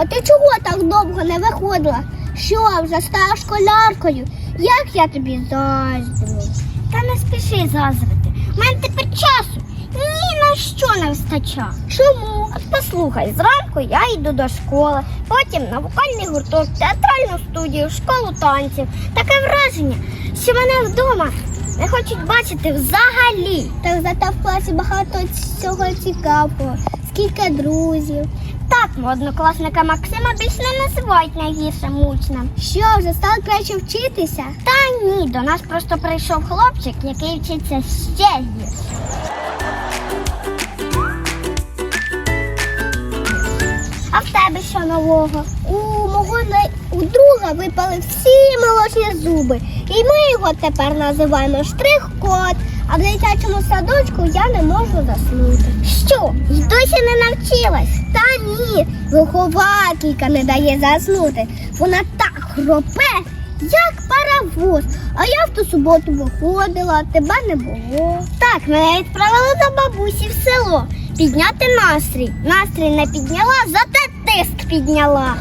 А ти чого так довго не виходила? Що, вже стала школяркою? Як я тобі заздрю? Та не спіши заздрити. У мене тепер часу ні на що не вистачає. Чому? От послухай, зранку я йду до школи, потім на вокальний гурток, театральну студію, школу танців. Таке враження, що мене вдома не хочуть бачити взагалі. Так зате в класі багато цього цікавого. Скільки друзів. Так, мого однокласника Максима більш не називають найгіршим учнем. Що, вже стала краще вчитися? Та ні, до нас просто прийшов хлопчик, який вчиться ще гірше. А в тебе що нового? У мого у друга випали всі молочні зуби. І ми його тепер називаємо штрих-кот. А в дитячому садочку я не можу заснути. Що? й досі не навчилась? Та ні, вихователька не дає заснути. Вона так хропе, як паровоз. А я в ту суботу виходила, тебе не було. Так, мене відправили до бабусі в село. Підняти настрій. Настрій не підняла, зате тиск підняла.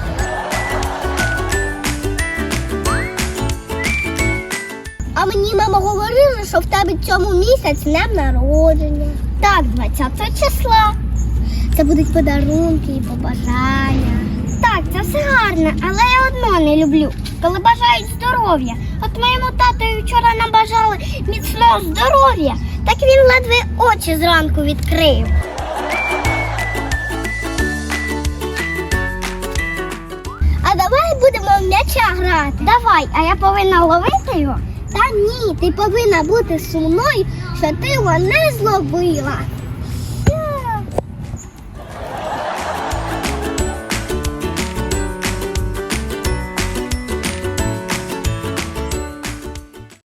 А мені мама говорила, що в тебе цьому місяць днем народження. Так, 20 числа. Це будуть подарунки і побажання. Так, це все гарно, але я одно не люблю, коли бажають здоров'я. От моєму татові вчора набажали міцного здоров'я, так він ледве очі зранку відкрив. А давай будемо в м'яча грати. Давай, а я повинна ловити його? Та ні, ти повинна бути сумною, що ти його не зловила.